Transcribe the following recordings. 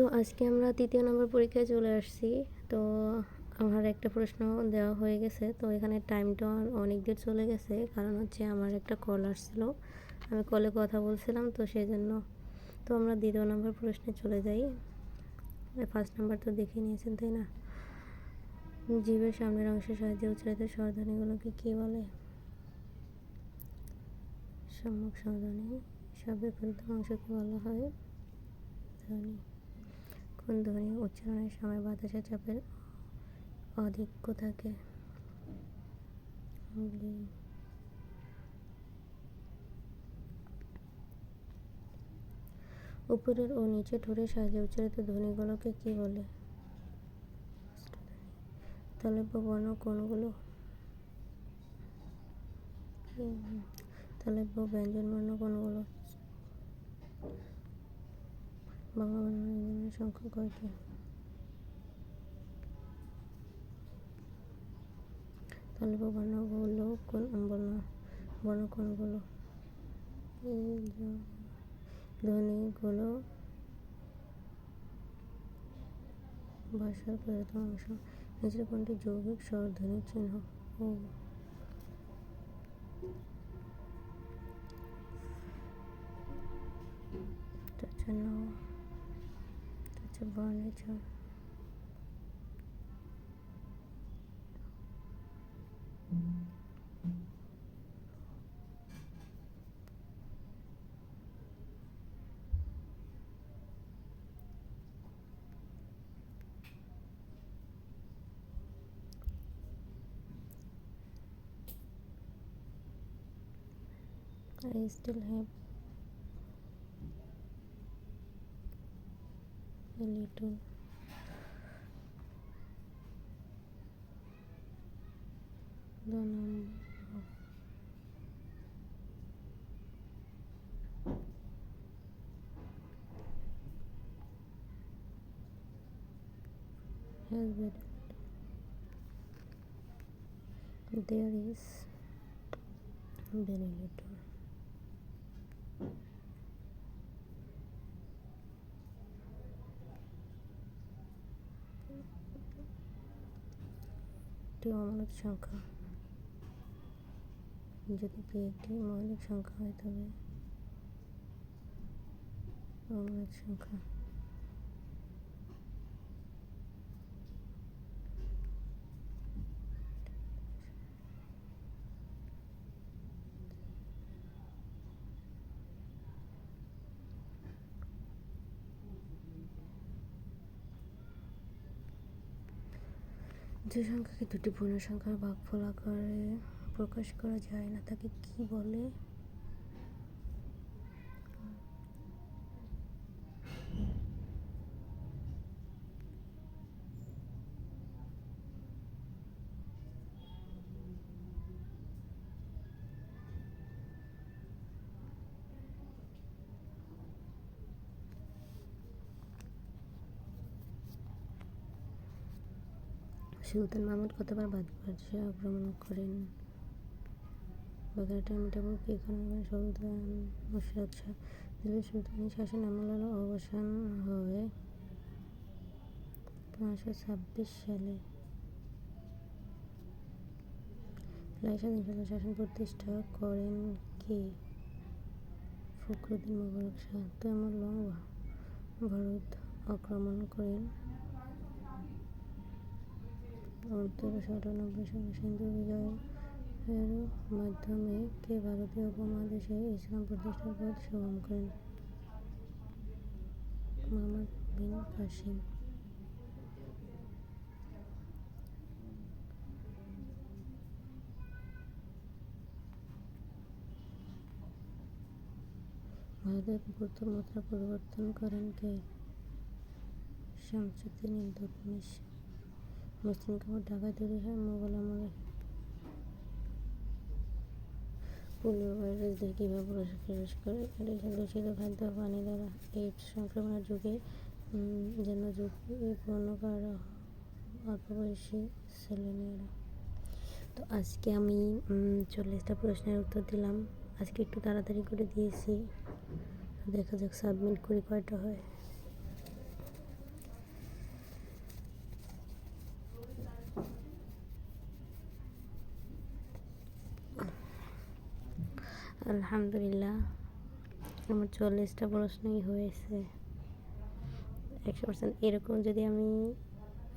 তো আজকে আমরা তৃতীয় নম্বর পরীক্ষায় চলে আসছি। তো আমার একটা প্রশ্ন দেওয়া হয়ে গেছে। তো এখানে টাইমটা অনেক দের চলে গেছে। কারণ হচ্ছে আমার একটা কল আসছিল। আমি কলে কথা বলছিলাম, তো সেই জন্য তো আমরা দ্বিতীয় নম্বর প্রশ্নে চলে যাই। ফার্স্ট নাম্বার তো দেখে নিয়েছেন, তাই না? জীবের সামনের অংশের সাহায্যে উচ্চারিত স্বরধ্বনিগুলোকে কী বলে? সম্মুখ স্বরধ্বনি, শব্দের ক্ষুদ্র অংশকে বলা হয় ধ্বনি। ধ্বনি উচ্চারণের সময় বাতাসের চাপের অধিক্য থাকে উপরের ও নিচে ঠোঁটের সাহায্যে উচ্চারিত ধ্বনিগুলোকে কি বলে? তালব্য বর্ণ কোনগুলো তালব্য ব্যঞ্জন বর্ণ কোনগুলো বাংলা তালব্য বর্ণগুলো কোন বর্ণ বর্ণ কোনগুলো ধ্বনিগুলো ভাষার প্রধান অংশ নিচের কোনটি যৌগিক স্বরধ্বনির চিহ্ন ও হচ্ছে বর্ণের চিহ্ন I still have a little the number has been there is very little একটি সংখ্যা। যদি পি একটি মৌলিক সংখ্যা হয় তবে অমৌলিক সংখ্যা যে সংখ্যাকে দুটি পূর্ণ সংখ্যার ভাগফল আকারে প্রকাশ করা যায় না তাকে কী বলে? সুলতান মাহমুদ কতবার ভারতবর্ষে আক্রমণ করেন? বাগেরহাটের মিঠাপুর খানের সুলতান মুর্শিদ শাহ। দিল্লির সুলতানি শাসন আমলের অবসান হয় পনেরোশো ছাব্বিশ সালে। লাই স্বাধীন শাসন প্রতিষ্ঠা করেন কে? ফখরুদ্দিন মোবারক শাহ। তৈমুর ভারত আক্রমণ করেন তেরোশো আটানব্বই সালে সিন্ধু বিজয়ের মাধ্যমে কে ভারতীয় উপমহাদেশে ইসলাম প্রতিষ্ঠার পথ সুগম করেন? মোহাম্মদ বিন কাসিম। ভারতের মুদ্রা পরিবর্তন করেন কে? শামসুদ্দিন ইলতুৎমিশ মুসলিম কাপড় ঢাকায় তৈরি হয়, মোগল আমলে। দিয়ে কীভাবে প্রবেশ করে, এটি দূষিত খাদ্য, পানি দ্বারা এইডস সংক্রমণের যুগে যেন ঝুঁকিপূর্ণ করা অল্প বয়সী ছেলেমেয়েরা তো আজকে আমি চল্লিশটা প্রশ্নের উত্তর দিলাম। আজকে একটু তাড়াতাড়ি করে দিয়েছি। দেখা যাক সাবমিট করি কয়টা হয়। আলহামদুলিল্লাহ। আমার চল্লিশটা প্রশ্নই হয়েছে। একশো পার্সেন্ট এরকম যদি আমি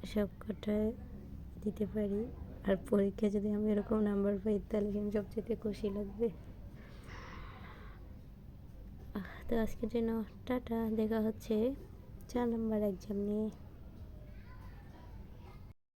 সব কটায় দিতে পারি, আর পরীক্ষায় যদি আমি এরকম নাম্বার পাই, তাহলে আমি সবচেয়ে খুশি লাগবে? তো আজকের জন্য টাটা, দেখা হচ্ছে চার নাম্বার এক্সাম নিয়ে।